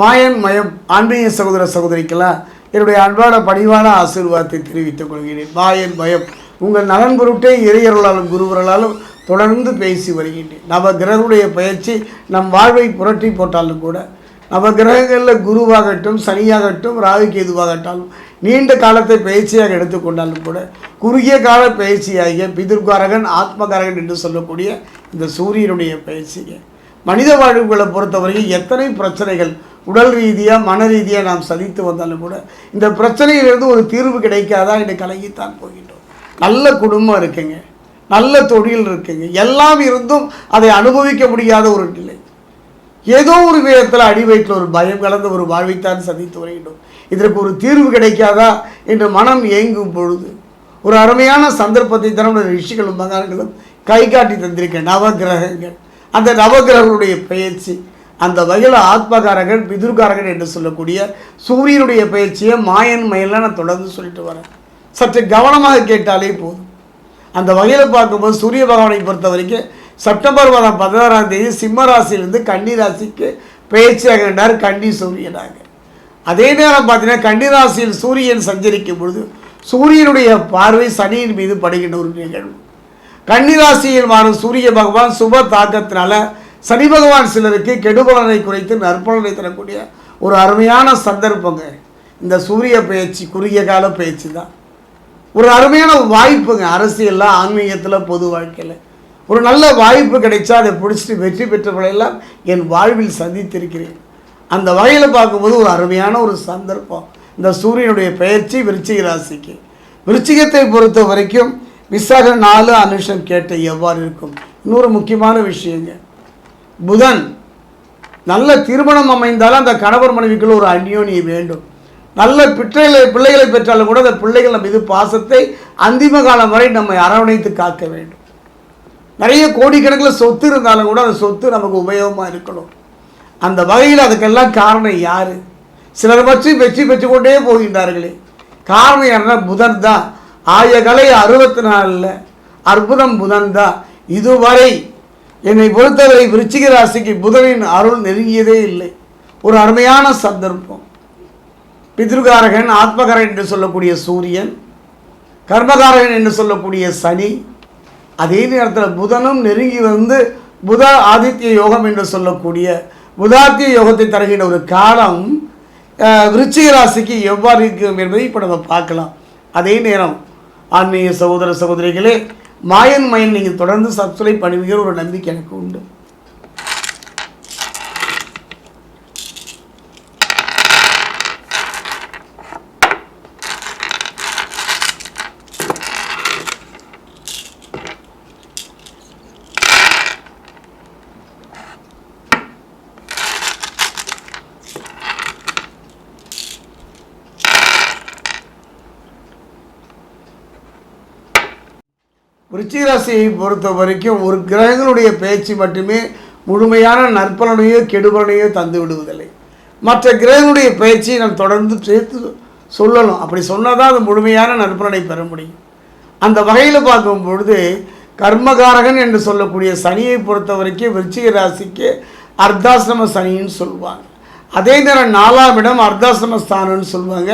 மாயன் மயம் ஆன்மீக சகோதர சகோதரிக்கெல்லாம் என்னுடைய அன்பான பணிவான ஆசீர்வாதத்தை தெரிவித்துக் கொள்கிறேன். மாயன் மயம் உங்கள் நலன் பொருட்டே இறையர்களாலும் குருவர்களாலும் தொடர்ந்து பேசி வருகின்றேன். நவ கிரகனுடைய பயிற்சி நம் வாழ்வை புரட்டி போட்டாலும் கூட நவ கிரகங்களில் குருவாகட்டும் சனியாகட்டும் ராகு கேதுவாகட்டாலும் நீண்ட காலத்தை பயிற்சியாக எடுத்துக்கொண்டாலும் கூட குறுகிய கால பயிற்சியாகிய பிதிர்காரகன் ஆத்மகாரகன் என்று சொல்லக்கூடிய இந்த சூரியனுடைய பயிற்சியை மனித வாழ்வுகளை பொறுத்தவரைக்கும் எத்தனை பிரச்சனைகள் உடல் ரீதியாக மன ரீதியாக நாம் சதித்து வந்தாலும் கூட இந்த பிரச்சனையிலிருந்து ஒரு தீர்வு கிடைக்காதா? என்று கலங்கித்தான் போகின்றோம். நல்ல குடும்பம் இருக்குங்க. நல்ல தொழில் இருக்குங்க. எல்லாம் இருந்தும் அதை அனுபவிக்க முடியாத ஒரு நிலை. ஏதோ ஒரு விதத்தில் அடி ஒரு பயம் கலந்த ஒரு வாழ்வைத்தான் சந்தித்து வருகின்றோம். இதற்கு ஒரு தீர்வு கிடைக்காதா? என்று மனம் ஏங்கும் பொழுது ஒரு அருமையான சந்தர்ப்பத்தை தான் நம்முடைய ரிஷிகளும் மகான்களும் கை காட்டி தந்திருக்க நவகிரகங்கள். அந்த நவகிரகங்களுடைய பயிற்சி அந்த வகையில் ஆத்மகாரகன் பிதுர்காரகன் என்று சொல்லக்கூடிய சூரியனுடைய பயிற்சியை மாயன் மயிலாம் நான் தொடர்ந்து சொல்லிட்டு வரேன். சற்று கவனமாக கேட்டாலே போதும். அந்த வகையில் பார்க்கும்போது சூரிய பகவானை பொறுத்த வரைக்கும் செப்டம்பர் மாதம் பதினாறாம் தேதி சிம்ம ராசியிலிருந்து கன்னி ராசிக்கு பயிற்சியாகின்றார் கன்னி சூரியனாக. அதே நேரம் பார்த்தீங்கன்னா கன்னி ராசியில் சூரியன் சஞ்சரிக்கும் பொழுது சூரியனுடைய பார்வை சனியின் மீது படுகின்ற ஒரு நிகழ்வு. கன்னிராசியில் மாறும் சூரிய பகவான் சுப தாக்கத்தினால சனி பகவான் சிலருக்கு கெடுபலனை குறைத்து நற்பலனை தரக்கூடிய ஒரு அருமையான சந்தர்ப்பங்க. இந்த சூரிய பயிற்சி குறுகிய கால பயிற்சி தான். ஒரு அருமையான வாய்ப்புங்க. அரசியலில் ஆன்மீகத்தில் பொது வாழ்க்கையில். ஒரு நல்ல வாய்ப்பு கிடைச்சா அதை பிடிச்சிட்டு வெற்றி பெற்றவர்களெல்லாம் என் வாழ்வில் சந்தித்திருக்கிறேன். அந்த வகையில் பார்க்கும்போது ஒரு அருமையான ஒரு சந்தர்ப்பம். இந்த சூரியனுடைய பயிற்சி விருச்சிக ராசிக்கு. விருச்சிகத்தை பொறுத்த வரைக்கும் விசாக நாலு அனுஷம் கேட்ட எவ்வாறு இருக்கும்? இன்னொரு முக்கியமான விஷயங்க. புதன். நல்ல திருமணம் அமைந்தாலும் அந்த கணவர் மனைவிக்குள்ள ஒரு அந்யோனி வேண்டும். நல்ல பிற்றைகளை பிள்ளைகளை பெற்றாலும் கூட அந்த பிள்ளைகள் மீது இது பாசத்தை அந்திம காலம் வரை நம்மை அரவணைத்து காக்க வேண்டும். நிறைய கோடிக்கணக்கில் சொத்து இருந்தாலும் கூட அந்த சொத்து நமக்கு உபயோகமாக இருக்கணும். அந்த வகையில் அதுக்கெல்லாம் காரணம் யார்? சிலர் பற்றி வெற்றி பெற்றுக்கொண்டே போகின்றார்களே. காரணம் யாருன்னா புதன் தான். ஆயகலை அறுபத்தி நாலில் அற்புதம் புதன் தான். இதுவரை என்னை பொறுத்தவரை விருச்சிக ராசிக்கு புதனின் அருள் நெருங்கியதே இல்லை. ஒரு அருமையான சந்தர்ப்பம். பித்ருகாரகன் ஆத்மகாரன் என்று சொல்லக்கூடிய சூரியன் கர்மகாரகன் என்று சொல்லக்கூடிய சனி அதே நேரத்தில் புதனும் நெருங்கி வந்து புத ஆதித்ய யோகம் என்று சொல்லக்கூடிய புதாத்திய யோகத்தை தருகின்ற ஒரு காலம் விருச்சிக ராசிக்கு எவ்வாறு இருக்கும் என்பதை இப்போ நம்ம பார்க்கலாம். அதே நேரம் ஆன்மீக சகோதர சகோதரிகளே மாயன் மயன் நீங்கள் தொடர்ந்து சப்ஸ்கிரைப் பண்ணுவீங்கிற ஒரு நம்பிக்கை எனக்கு உண்டு. ரிச்சிகராசியை பொறுத்த வரைக்கும் ஒரு கிரகங்களுடைய பேச்சு மட்டுமே முழுமையான நற்பலனையோ கெடுபலனையோ தந்து விடுவதில்லை. மற்ற கிரகங்களுடைய பேச்சை நாம் தொடர்ந்து சேர்த்து சொல்லணும். அப்படி சொன்னால் தான் அது முழுமையான நற்பலனை பெற முடியும். அந்த வகையில் பார்க்கும் பொழுது கர்மகாரகன் என்று சொல்லக்கூடிய சனியை பொறுத்த வரைக்கும் விருச்சிக ராசிக்கு அர்த்தாசிரம சனின்னு சொல்லுவாங்க அதே நேரம் நாலாம் இடம் அர்த்தாசிரம ஸ்தானம்னு சொல்லுவாங்க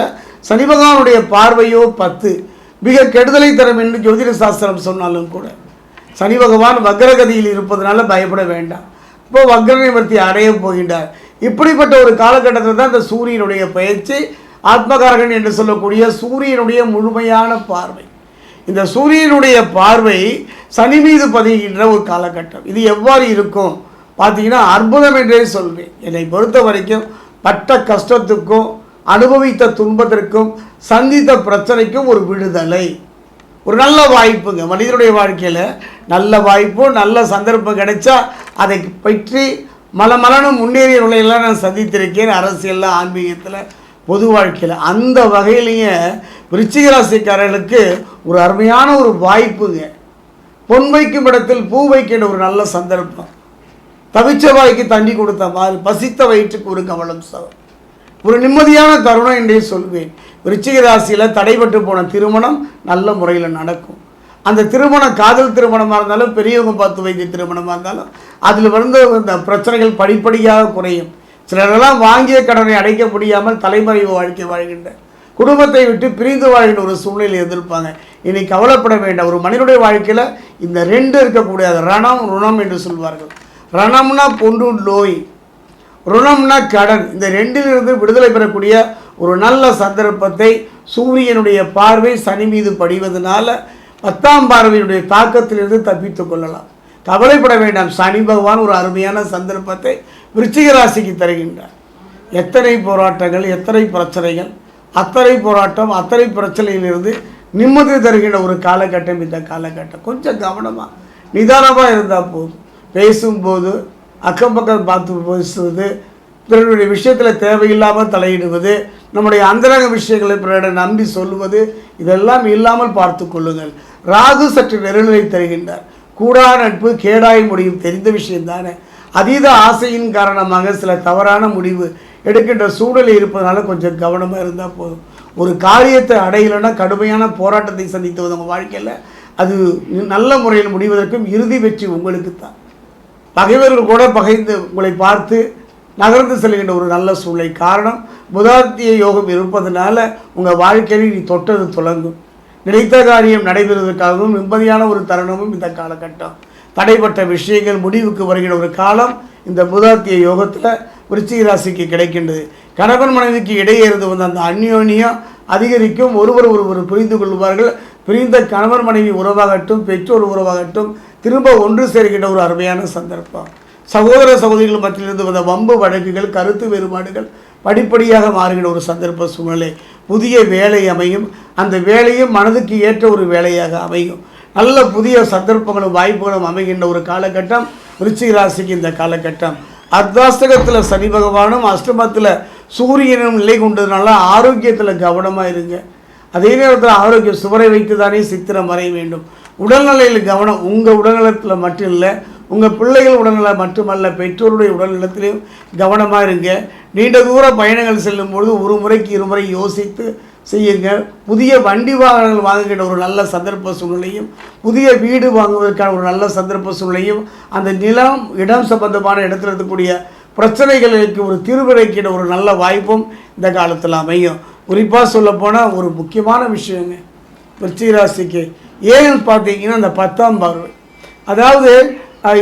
சனி பகவானுடைய பார்வையோ பத்து. மிக கெடுதலை தரும் என்று ஜோதிட சாஸ்திரம் சொன்னாலும் கூட சனி பகவான் வக்ரகதியில் இருப்பதனால பயப்பட வேண்டாம். இப்போ வக்ர நிவர்த்தி அடைய போகின்றார். இப்படிப்பட்ட ஒரு காலகட்டத்தில் தான் இந்த சூரியனுடைய பயிற்சி ஆத்மகாரகன் என்று சொல்லக்கூடிய சூரியனுடைய முழுமையான பார்வை. இந்த சூரியனுடைய பார்வை சனி மீது பதிகின்ற ஒரு காலகட்டம். இது எவ்வாறு இருக்கும்? பார்த்தீங்கன்னா அற்புதம் என்றே சொல்வேன். என்னை பொறுத்த வரைக்கும் பட்ட கஷ்டத்துக்கும் அனுபவித்த துன்பத்திற்கும் சந்தித்த பிரச்சனைக்கும் ஒரு விடுதலை. ஒரு நல்ல வாய்ப்புங்க. மனிதனுடைய வாழ்க்கையில் நல்ல வாய்ப்பும் நல்ல சந்தர்ப்பம் கிடைச்சா அதை பற்றி மல மலனும் முன்னேறியவர்களையெல்லாம் நான் சந்தித்திருக்கேன். அரசியலில் ஆன்மீகத்தில் பொது வாழ்க்கையில். அந்த வகையிலேயே விருச்சிகராசிக்காரர்களுக்கு ஒரு அருமையான ஒரு வாய்ப்புங்க. பொன் வைக்கும் இடத்தில் பூ வைக்கின்ற ஒரு நல்ல சந்தர்ப்பம். தவிச்ச வாய்க்கு தண்ணி கொடுத்த மாதிரி பசித்த வயிற்றுக்கு ஒரு கவலம் சவம். ஒரு நிம்மதியான தருணம் என்றே சொல்வேன். விருச்சிக ராசியில் தடைபட்டு போன திருமணம் நல்ல முறையில் நடக்கும். அந்த திருமணம் காதல் திருமணமாக இருந்தாலும் பெரியவங்க பார்த்து வைத்த திருமணமாக இருந்தாலும் அதில் வந்து இந்த பிரச்சனைகள் படிப்படியாக குறையும். சிலரெல்லாம் வாங்கிய கடனை அடைக்க முடியாமல் தலைமறைவு வாழ்க்கை வாழ்கின்ற. குடும்பத்தை விட்டு பிரிந்து வாழ்கின்ற ஒரு சூழ்நிலை எதிர்ப்பாங்க. இனி கவலைப்பட வேண்டாம். ஒரு மனிதனுடைய வாழ்க்கையில் இந்த ரெண்டு இருக்கக்கூடிய ரணம் ருணம் என்று சொல்வார்கள். ரணம்னா பொண்ணு நோய் ருணம்னா கடன். இந்த ரெண்டிலிருந்து விடுதலை பெறக்கூடிய ஒரு நல்ல சந்தர்ப்பத்தை சூரியனுடைய பார்வை சனி மீது படிவதனால பத்தாம் பார்வையினுடைய தாக்கத்திலிருந்து தப்பித்துக் கொள்ளலாம். கவலைப்பட வேண்டாம். சனி பகவான் ஒரு அருமையான சந்தர்ப்பத்தை விருச்சிக ராசிக்கு தருகின்றார். எத்தனை போராட்டங்கள் எத்தனை பிரச்சனைகள் அத்தனை போராட்டம் அத்தனை பிரச்சனையிலிருந்து நிம்மதி தருகின்ற ஒரு காலகட்டம் இந்த காலகட்டம். கொஞ்சம் கவனமாக நிதானமாக இருந்தால் போதும். பேசும்போது அக்கம் பக்கம் பார்த்து பேசுவது பிறருடைய விஷயத்தில் தேவையில்லாமல் தலையிடுவது நம்முடைய அந்தரங்க விஷயங்களை பிறரிடம் நம்பி சொல்லுவது இதெல்லாம் இல்லாமல் பார்த்து கொள்ளுங்கள். ராகு சற்று நெருநிலை தருகின்றார். கூடா நட்பு கேடாய் முடியும் தெரிந்த விஷயம்தானே. அதீத ஆசையின் காரணமாக சில தவறான முடிவு எடுக்கின்ற சூழல் இருப்பதனால கொஞ்சம் கவனமாக இருந்தால் போதும். ஒரு காரியத்தை அடையலைன்னா கடுமையான போராட்டத்தை சந்தித்து நம்ம வாழ்க்கையில். அது நல்ல முறையில் முடிவதற்கும் இறுதி வெற்றி உங்களுக்கு தான் பகைவர்கள் கூட பகைந்து உங்களை பார்த்து நகர்ந்து செல்கின்ற ஒரு நல்ல சூழ்நிலை. காரணம் புதாத்திய யோகம் இருப்பதனால உங்கள் வாழ்க்கையில் நீ தொட்டது தொடங்கும் நினைத்த காரியம் நடைபெறுவதற்காகவும் நிம்மதியான ஒரு தருணமும் இந்த காலகட்டம். தடைப்பட்ட விஷயங்கள் முடிவுக்கு வருகிற ஒரு காலம் இந்த புதாத்திய யோகத்தில் விருச்சிக ராசிக்கு கிடைக்கின்றது. கணவன் மனைவிக்கு இடையே இருந்து வந்த அந்த அந்யோன்யம் அதிகரிக்கும். ஒருவர் ஒருவர் புரிந்து கொள்வார்கள். பிரிந்த கணவன் மனைவி உறவாகட்டும் பெற்றோர் உறவாகட்டும் திரும்ப ஒன்று சேர்கின்ற ஒரு அருமையான சந்தர்ப்பம். சகோதர சகோதரிகள் மத்தியிலிருந்து வந்த வம்பு வழக்குகள் கருத்து வேறுபாடுகள் படிப்படியாக மாறுகிற ஒரு சந்தர்ப்ப சூழ்நிலை. புதிய வேலை அமையும். அந்த வேலையும் மனதுக்கு ஏற்ற ஒரு வேலையாக அமையும். நல்ல புதிய சந்தர்ப்பங்களும் வாய்ப்புகளும் அமைகின்ற ஒரு காலகட்டம். விருச்சிக ராசிக்கு இந்த காலகட்டம். அர்த்தாஸ்தகத்தில் சனி பகவானும் அஷ்டமத்தில் சூரியனும் நிலை கொண்டதுனால ஆரோக்கியத்தில் கவனமாக இருங்க. அதே நேரத்தில் ஆரோக்கியம் சுவரை வைத்து தானே சித்திரம் வரைய வேண்டும். உடல்நிலையில் கவனம் உங்கள் உடல்நலத்தில் மட்டும் இல்லை உங்கள் பிள்ளைகள் உடல்நலம் மட்டுமல்ல பெற்றோருடைய உடல்நலத்திலையும் கவனமாக இருங்க. நீண்ட தூர பயணங்கள் செல்லும்பொழுது ஒரு முறைக்கு இருமுறை யோசித்து செய்யுங்க புதிய வண்டி வாகனங்கள் வாங்குகின்ற ஒரு நல்ல சந்தர்ப்ப சூழ்நிலையும் புதிய வீடு வாங்குவதற்கான ஒரு நல்ல சந்தர்ப்ப சூழ்நிலையும் அந்த நிலம் இடம் சம்பந்தமான இடத்துல இருக்கக்கூடிய பிரச்சனைகளுக்கு ஒரு தீர்வுரைக்கிற ஒரு நல்ல வாய்ப்பும் இந்த காலத்தில் அமையும். குறிப்பாக சொல்லப்போனால் ஒரு முக்கியமான விஷயங்க. விருச்சிகராசிக்கு ஏன்னு பார்த்தீங்கன்னா அந்த பத்தாம் பார்வை. அதாவது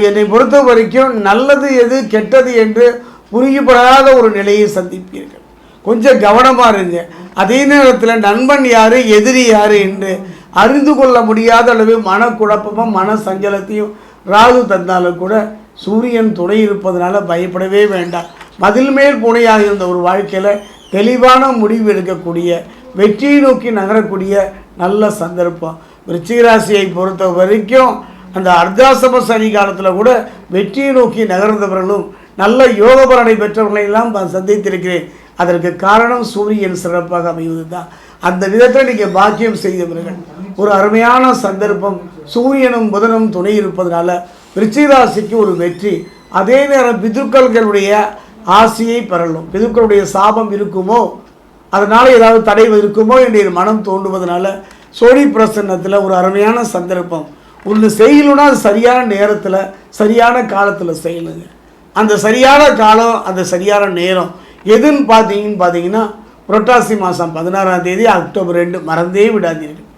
என்னை பொறுத்த வரைக்கும் நல்லது எது கெட்டது என்று புரியப்படாத ஒரு நிலையை சந்திப்பீர்கள். கொஞ்சம் கவனமாக இருங்க. அதே நேரத்தில் நண்பன் யார் எதிரி யார் என்று அறிந்து கொள்ள முடியாத அளவு மனக்குழப்பமும் மன சஞ்சலத்தையும் ராகு தந்தாலும் கூட சூரியன் துணை இருப்பதனால பயப்படவே வேண்டாம். மதில் மேல் பூனையாக இருந்த ஒரு வாழ்க்கையில் தெளிவான முடிவு எடுக்கக்கூடிய வெற்றியை நோக்கி நகரக்கூடிய நல்ல சந்தர்ப்பம். விருச்சிகராசியை பொறுத்த வரைக்கும் அந்த அர்த்தாசம சனி காலத்தில் கூட வெற்றியை நோக்கி நகர்ந்தவர்களும் நல்ல யோக பலனை பெற்றவர்களை எல்லாம் நான் சந்தித்திருக்கிறேன். அதற்கு காரணம் சூரியன் சிறப்பாக அமைவது தான் அந்த விதத்தில் நீங்கள் பாக்கியம் செய்தவர்கள். ஒரு அருமையான சந்தர்ப்பம். சூரியனும் புதனும் துணை இருப்பதனால ரிச்சிராசிக்கு ஒரு வெற்றி. அதே நேரம் பிதுக்கள்களுடைய ஆசையை பெறலும் பிதுக்களுடைய சாபம் இருக்குமோ? அதனால் ஏதாவது தடை இருக்குமோ என்று மனம் தோண்டுவதனால சோழி பிரசன்னத்தில் ஒரு அருமையான சந்தர்ப்பம். ஒன்று செய்யணும்னா அது சரியான நேரத்தில் சரியான காலத்தில் செய்யணுங்க. அந்த சரியான காலம் அந்த சரியான நேரம் எதுன்னு பார்த்தீங்கன்னு பார்த்தீங்கன்னா புரட்டாசி மாதம் பதினாறாம் தேதி அக்டோபர் ரெண்டு மறந்தே விடாதீர்கள்.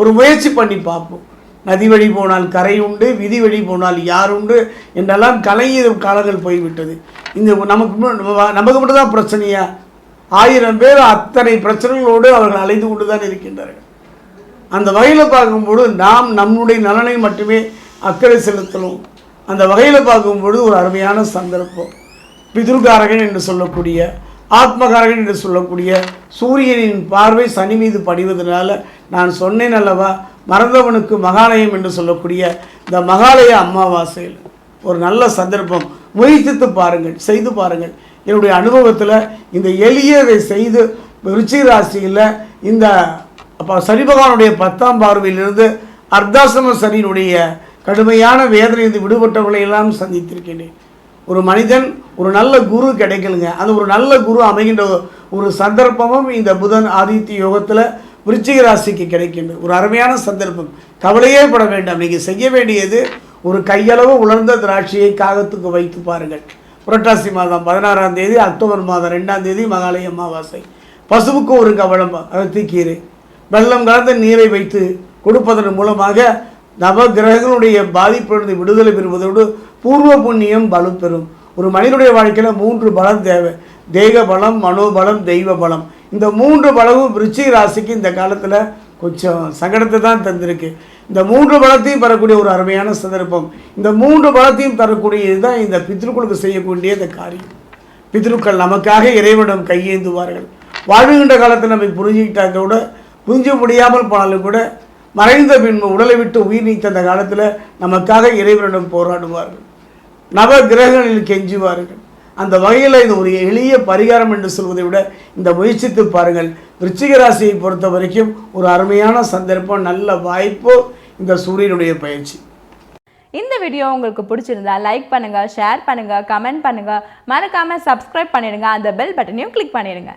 ஒரு முயற்சி பண்ணி பார்ப்போம். நதி வழி போனால் கரை உண்டு விதி வழி போனால் யார் உண்டு என்றெல்லாம் கலைஞர் காலங்கள் போய்விட்டது. இந்த நமக்கு நம்ம- நமக்கு மட்டும் தான் பிரச்சனையா? ஆயிரம் பேர் அத்தனை பிரச்சனைகளோடு அவர்கள் அலைந்து கொண்டு தான் இருக்கின்றார்கள். அந்த வகையில் பார்க்கும்பொழுது நாம் நம்முடைய நலனை மட்டுமே அக்கறை செலுத்தணும். அந்த வகையில் பார்க்கும்பொழுது ஒரு அருமையான சந்தர்ப்பம். பிதுர்காரகன் என்று சொல்லக்கூடிய ஆத்மகாரகன் என்று சொல்லக்கூடிய சூரியனின் பார்வை சனி மீது படிவதனால நான் சொன்னேன் அல்லவா? மறந்தவனுக்கு மகாலயம் என்று சொல்லக்கூடிய இந்த மகாலய அமாவாசையில் ஒரு நல்ல சந்தர்ப்பம். முயற்சித்து பாருங்கள் செய்து பாருங்கள். என்னுடைய அனுபவத்தில் இந்த எளியதை செய்து ருச்சி ராசியில் இந்த அப்போ சனி பகவானுடைய பத்தாம் பார்வையிலிருந்து அர்த்தாசம சனியினுடைய கடுமையான வேதனையிலிருந்து விடுபட்டவர்களை எல்லாம் சந்தித்திருக்கின்றேன். ஒரு மனிதன் ஒரு நல்ல குரு கிடைக்கலுங்க அந்த ஒரு நல்ல குரு அமைகின்ற ஒரு சந்தர்ப்பமும் இந்த புதன் ஆதித்ய யோகத்தில் விருச்சிக ராசிக்கு கிடைக்கின்றது ஒரு அருமையான சந்தர்ப்பம். கவலையே பட வேண்டாம். நீங்கள் செய்ய வேண்டியது ஒரு கையளவு உலர்ந்த திராட்சையை காகத்துக்கு வைத்து பாருங்கள். புரட்டாசி மாதம் பதினாறாம் தேதி அக்டோபர் மாதம் ரெண்டாம் தேதி மகாலய அமாவாசை. பசுவுக்கு ஒரு கவளம் அகத்திக்கீரை வெள்ளம் கலந்த நீரை வைத்து கொடுப்பதன் மூலமாக நவ கிரகங்களுடைய பாதிப்பிலிருந்து விடுதலை பெறுவதோடு பூர்வ புண்ணியம் பலம் பெறும். ஒரு மனிதனுடைய வாழ்க்கையில் மூன்று பலம் தேவை. தேக பலம் மனோபலம் தெய்வ பலம் இந்த மூன்று பலவும் விருச்சிக ராசிக்கு இந்த காலத்தில் கொஞ்சம் சங்கடத்தை தான் தந்திருக்கு. இந்த மூன்று பலத்தையும் பெறக்கூடிய ஒரு அருமையான சந்தர்ப்பம். இந்த மூன்று பலத்தையும் தரக்கூடியது தான் இந்த பித்ருக்களுக்கு செய்யக்கூடிய இந்த காரியம். பித்ருக்கள் நமக்காக இறைவனிடம் கையேந்துவார்கள். வாழுகின்ற காலத்தில் நம்மை புரிஞ்சுக்கிட்டாக்க கூட புரிஞ்ச முடியாமல் போனாலும் கூட மறைந்த பின்பு உடலை விட்டு உயிர் நீத்த அந்த காலத்தில் நமக்காக இறைவனிடம் போராடுவார்கள். நவ கிரகங்களில் கெஞ்சுவார்கள். அந்த வகையில் இது ஒரு எளிய பரிகாரம் என்று சொல்வதை விட இந்த முயற்சித்து பாருங்கள். விருச்சிக ராசியை பொறுத்த வரைக்கும் ஒரு அருமையான சந்தர்ப்பம் நல்ல வாய்ப்பு இந்த சூரியனுடைய பயிற்சி. இந்த வீடியோ உங்களுக்கு பிடிச்சிருந்தா லைக் பண்ணுங்கள் ஷேர் பண்ணுங்க கமெண்ட் பண்ணுங்க. மறக்காமல் சப்ஸ்கிரைப் பண்ணிடுங்க. அந்த பெல் பட்டனையும் கிளிக் பண்ணிடுங்க.